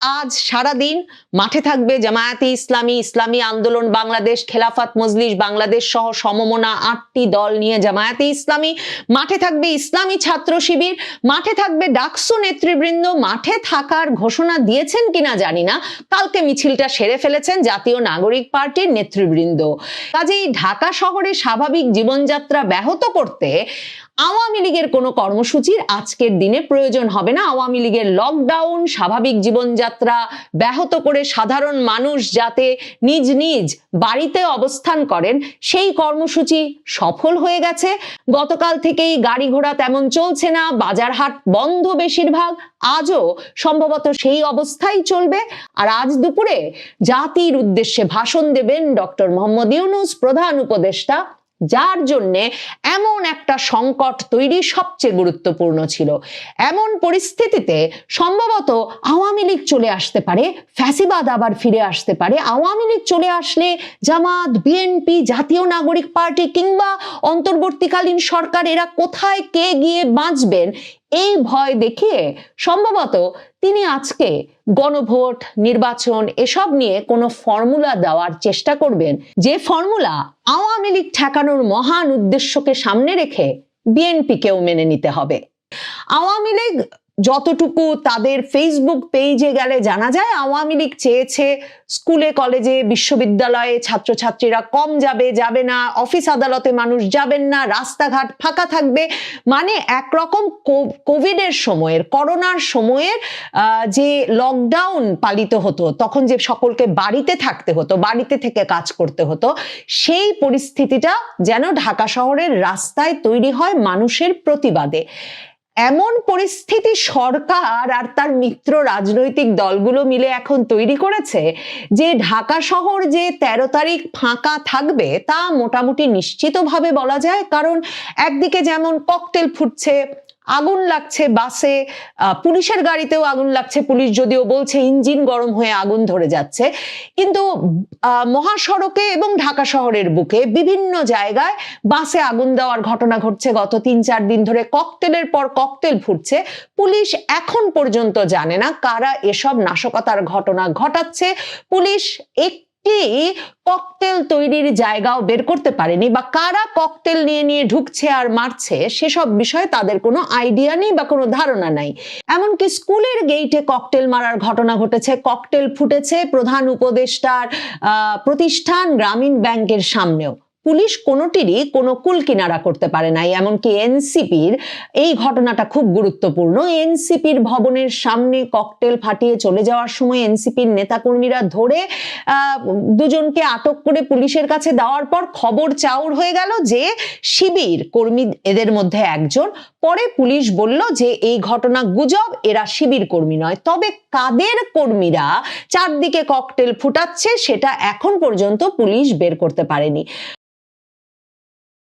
আজ সারা দিন মাঠে থাকবে জামায়াতে ইসলামী ইসলামী আন্দোলন, বাংলাদেশ, খেলাফত, মজলিস, বাংলাদেশ সহ সমমনা আটটি দল নিয়ে জামায়াতে ইসলামী। মাঠে থাকবে ইসলামী ছাত্র শিবির, মাঠে থাকবে ডাকসু নেতৃবৃন্দ, মাঠে থাকার ঘোষণা দিয়েছেন কিনা জানি না। কালকে মিছিলটা সেরে ফেলেছেন জাতীয় নাগরিক পার্টির নেতৃবৃন্দ। কাজেই ঢাকা শহরে স্বাভাবিক জীবনযাত্রা ব্যাহত করতে আওয়ামী লীগের কোনো কর্মসূচির আজকের দিনে প্রয়োজন হবে না। আওয়ামী লীগের লকডাউন স্বাভাবিক জীবনযাত্রা ব্যাহত করে সাধারণ মানুষ যাতে নিজ নিজ বাড়িতে অবস্থান করেন, সেই কর্মসূচি সফল হয়ে গেছে। গতকাল থেকেই গাড়ি ঘোড়া তেমন চলছে না বাজারহাট বন্ধ বেশিরভাগ, আজও সম্ভবত সেই অবস্থাই চলবে। আর আজ দুপুরে জাতির উদ্দেশ্যে ভাষণ দেবেন ডক্টর মোহাম্মদ ইউনুস, প্রধান উপদেষ্টা যার জন্যে এমন একটা সংকট তৈরি সবচেয়ে গুরুত্বপূর্ণ ছিল। এমন পরিস্থিতিতে সম্ভবত আওয়ামী লীগ চলে আসতে পারে, ফ্যাসিবাদ আবার ফিরে আসতে পারে। আওয়ামী লীগ চলে আসলে জামাত, বিএনপি, জাতীয় নাগরিক পার্টি কিংবা অন্তর্বর্তীকালীন সরকার এরা কোথায় কে গিয়ে বাঁচবেন এই ভয় দেখিয়ে সম্ভবত তিনি আজকে গণভোট, নির্বাচন এসব নিয়ে কোনো ফর্মুলা দেওয়ার চেষ্টা করবেন। যে ফর্মুলা আওয়ামী লীগ ঠেকানোর মহান উদ্দেশ্যকে সামনে রেখে বিএনপিকেও মেনে নিতে হবে। আওয়ামী লীগ যতটুকু তাদের ফেসবুক পেজে গেলে জানা যায়, আওয়ামী লীগ চেয়েছে স্কুলে, কলেজে, বিশ্ববিদ্যালয়ে ছাত্রছাত্রীরা কম যাবে যাবে না, অফিস আদালতে মানুষ যাবেন না, রাস্তাঘাট ফাঁকা থাকবে। মানে একরকম কোভিডের সময়ের, করোনার সময়ের যে লকডাউন পালিত হতো, তখন যে সকলকে বাড়িতে থাকতে হতো, বাড়িতে থেকে কাজ করতে হতো, সেই পরিস্থিতিটা যেন ঢাকা শহরের রাস্তায় তৈরি হয় মানুষের প্রতিবাদে। এমন পরিস্থিতি সরকার আর তার মিত্র রাজনৈতিক দলগুলো মিলে এখন তৈরি করেছে যে ঢাকা শহর যে তেরো তারিখ ফাঁকা থাকবে তা মোটামুটি নিশ্চিতভাবে বলা যায়। কারণ একদিকে যেমন ককটেল ফুটছে আগুন লাগছে বাসে পুলিশের গাড়িতেও আগুন লাগছে, পুলিশ যদিও বলছে ইঞ্জিন গরম হয়ে আগুন ধরে যাচ্ছে। কিন্তু মহাসড়কে এবং ঢাকা শহরের বুকে বিভিন্ন জায়গায় বাসে আগুন দেওয়ার ঘটনা ঘটছে। গত তিন চার দিন ধরে ককটেলের পর ককটেল ফুটছে। পুলিশ এখন পর্যন্ত জানে না কারা এসব নাশকতার ঘটনা ঘটাচ্ছে। পুলিশ একটি ককটেল তৈরির জায়গাও বের করতে পারেনি বা কারা ককটেল নিয়ে নিয়ে ঢুকছে আর মারছে সেসব বিষয়ে তাদের কোনো আইডিয়া নেই বা কোনো ধারণা নাই। এমনকি স্কুলের গেইটে ককটেল মারার ঘটনা ঘটেছে ককটেল ফুটেছে প্রধান উপদেষ্টার প্রতিষ্ঠান গ্রামীণ ব্যাংকের সামনেও। পুলিশ কোনোটিরই কোনো কুল কিনারা করতে পারে নাই, এমনকি এনসিপির এই ঘটনাটা খুব গুরুত্বপূর্ণ। এনসিপির ভবনের সামনে ককটেল ফাটিয়ে চলে যাওয়ার সময় এনসিপির নেতাকর্মীরা ধরে দুজনকে আটক করে পুলিশের কাছে দেওয়ার পর খবর চাউর হয়ে গেল যে শিবির কর্মী এদের মধ্যে একজন। পরে পুলিশ বলল যে এই ঘটনা গুজব, এরা শিবির কর্মী নয়। তবে কাদের কর্মীরা চারদিকে ককটেল ফুটাচ্ছে, সেটা এখন পর্যন্ত পুলিশ বের করতে পারেনি।